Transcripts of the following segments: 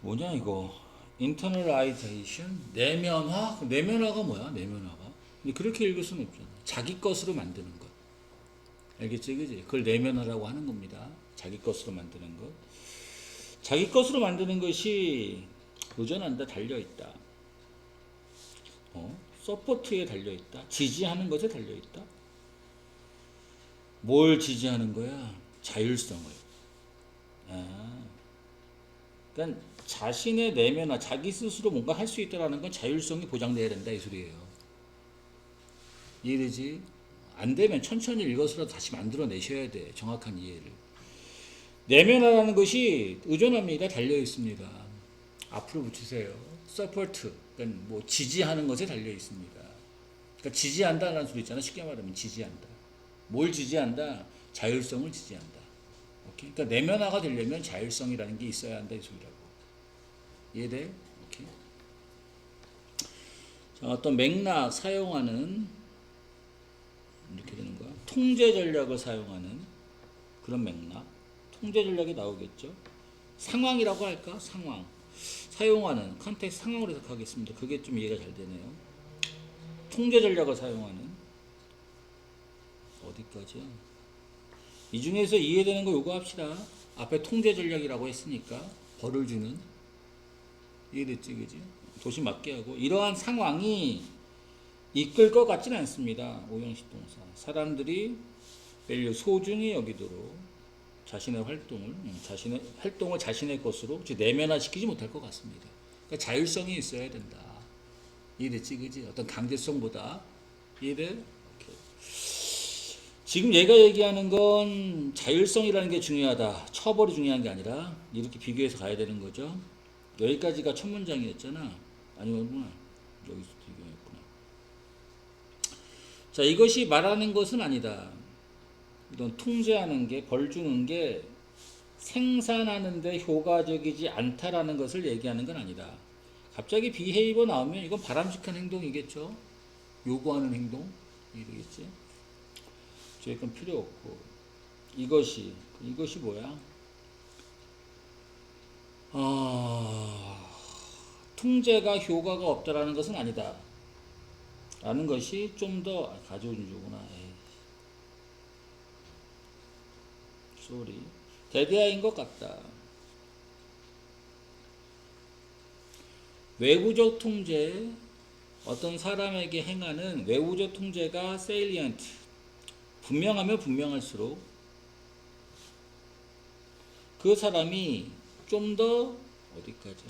뭐냐 이거? 인터널라이제이션 내면화? 내면화가 뭐야? 내면화가? 그렇게 읽을 수는 없잖아. 자기 것으로 만드는 것. 알겠지? 그지? 그걸 내면화라고 하는 겁니다. 자기 것으로 만드는 것. 자기 것으로 만드는 것이 의존한다 달려있다. 어? 서포트에 달려있다? 지지하는 것에 달려있다? 뭘 지지하는 거야? 자율성을. 아. 그러니까 자신의 내면화, 자기 스스로 뭔가 할 수 있다라는 건 자율성이 보장돼야 된다 이 소리예요. 이해되지? 안 되면 천천히 읽어서라도 다시 만들어내셔야 돼. 정확한 이해를. 내면화라는 것이 의존합니다. 달려 있습니다. 앞으로 붙이세요. 서포트, 그러니까 뭐 지지하는 것에 달려 있습니다. 그러니까 지지한다라는 소리 있잖아. 쉽게 말하면 지지한다. 뭘 지지한다? 자율성을 지지한다. 오케이? 그러니까 내면화가 되려면 자율성이라는 게 있어야 한다 이 소리라고. 이해돼? 오케이. 자, 어떤 맥락 사용하는 이렇게 되는 거야. 통제 전략을 사용하는 그런 맥락. 통제 전략이 나오겠죠. 상황이라고 할까? 상황. 사용하는 컨텍스트 상황으로 해석하겠습니다. 그게 좀 이해가 잘 되네요. 통제 전략을 사용하는 어디까지야? 이 중에서 이해되는 거 요거 합시다. 앞에 통제 전략이라고 했으니까 벌을 주는 이해됐지, 그지? 도시 맞게 하고 이러한 상황이 이끌 것 같지는 않습니다. 오형식 동사. 사람들이 밸류 소중히 여기도록 자신의 활동을 음, 자신의 활동을 자신의 것으로 즉 내면화시키지 못할 것 같습니다. 그러니까 자율성이 있어야 된다. 이해됐지, 그지? 어떤 강제성보다 이해돼? 지금 얘가 얘기하는 건 자율성이라는 게 중요하다. 처벌이 중요한 게 아니라 이렇게 비교해서 가야 되는 거죠. 여기까지가 첫 문장이었잖아. 아니구나. 여기서 비교했구나. 자, 이것이 말하는 것은 아니다. 이런 통제하는 게, 벌 주는 게 생산하는데 효과적이지 않다라는 것을 얘기하는 건 아니다. 갑자기 비헤이버 나오면 이건 바람직한 행동이겠죠. 요구하는 행동. 이러겠지. 저건 필요 없고. 이것이, 이것이 뭐야? 아, 통제가 효과가 없다라는 것은 아니다. 라는 것이 좀 더 가져온 주구나. 에이. 쏘리. 대대화인 것 같다. 외부적 통제, 어떤 사람에게 행하는 외부적 통제가 salient, 분명하면 분명할수록 그 사람이 좀 더 어디까지?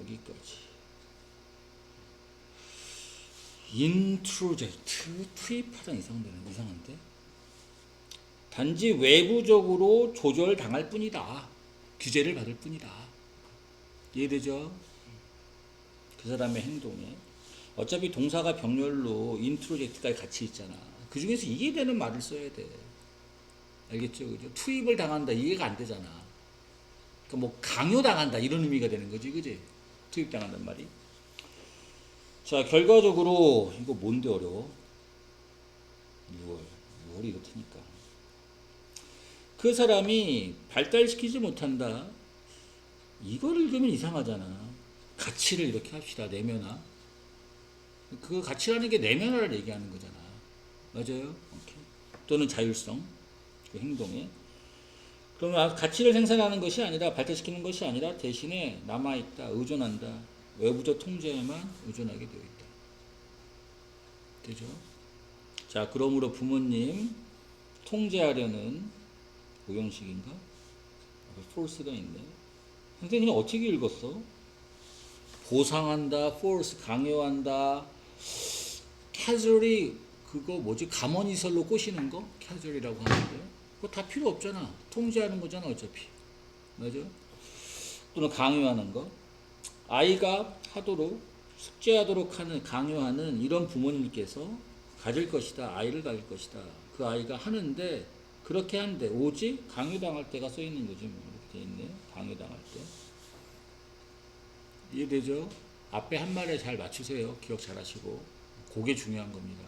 여기까지. 인트로젝트 투입하다 이상되는 이상한데? 단지 외부적으로 조절당할 뿐이다. 규제를 받을 뿐이다. 이해되죠? 그 사람의 행동에. 어차피 동사가 병렬로 인트로젝트까지 같이 있잖아. 그 중에서 이해되는 말을 써야 돼. 알겠죠? 그죠? 투입을 당한다. 이해가 안 되잖아. 그러니까 뭐 강요당한다. 이런 의미가 되는 거지. 그지? 투입당한단 말이 자, 결과적으로 이거 뭔데 어려워? 6월. 6월이 이렇다니까. 그 사람이 발달시키지 못한다. 이거를 읽으면 이상하잖아. 가치를 이렇게 합시다. 내면화. 그 가치라는 게 내면화를 얘기하는 거잖아. 맞아요? 오케이. 또는 자율성. 그 행동에. 그러면 아, 가치를 생산하는 것이 아니라 발달시키는 것이 아니라 대신에 남아있다. 의존한다. 외부적 통제에만 의존하게 되어 있다. 되죠? 자, 그러므로 부모님 통제하려는 오형식인가? force가 있네. 선생님 어떻게 읽었어? 보상한다, force 강요한다, casually 그거 뭐지 감언이설로 꼬시는 거 casual이라고 하는데 그거 다 필요 없잖아. 통제하는 거잖아 어차피. 맞아? 또는 강요하는 거. 아이가 하도록 숙제하도록 하는 강요하는 이런 부모님께서 가질 것이다 아이를 가질 것이다. 그 아이가 하는데 그렇게 하는데 오직 강요당할 때가 써 있는 거지 뭐. 이렇게 돼 있네. 강요당할 때. 이해되죠? 앞에 한 말에 잘 맞추세요. 기억 잘 하시고. 그게 중요한 겁니다.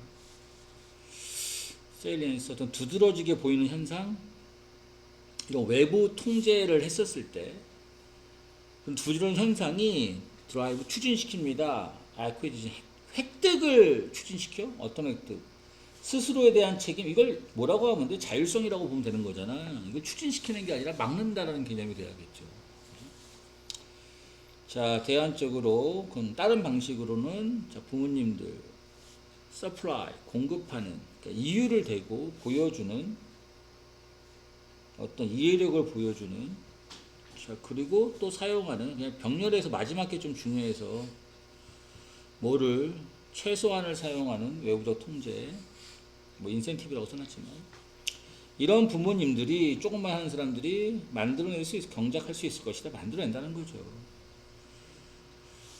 세일리언스 어떤 두드러지게 보이는 현상? 이런 외부 통제를 했었을 때 두런 현상이 드라이브 추진시킵니다. 아쿠이지션 획득을 추진시켜? 어떤 획득? 스스로에 대한 책임 이걸 뭐라고 하면 돼? 자율성이라고 보면 되는 거잖아. 이걸 추진시키는 게 아니라 막는다라는 개념이 돼야겠죠. 자, 대안적으로 그건 다른 방식으로는 자, 부모님들 서플라이 공급하는 그러니까 이유를 대고 보여주는 어떤 이해력을 보여주는 자 그리고 또 사용하는 그냥 병렬에서 마지막 게 좀 중요해서 뭐를 최소한을 사용하는 외부적 통제 뭐 인센티브라고 써놨지만 이런 부모님들이 조금만 하는 사람들이 만들어낼 수 있, 경작할 수 있을 것이다 만들어낸다는 거죠.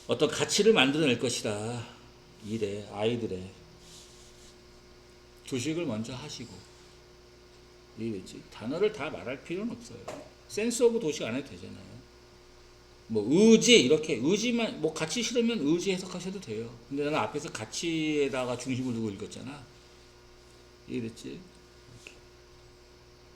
어떤 가치를 만들어낼 것이다 일에 아이들의 주식을 먼저 하시고 이해됐지? 단어를 다 말할 필요는 없어요. 센스 오브 도식 안 해도 되잖아요. 뭐 의지 이렇게 의지만 뭐 가치 싫으면 의지 해석하셔도 돼요. 근데 나는 앞에서 가치에다가 중심을 두고 읽었잖아. 이해됐지?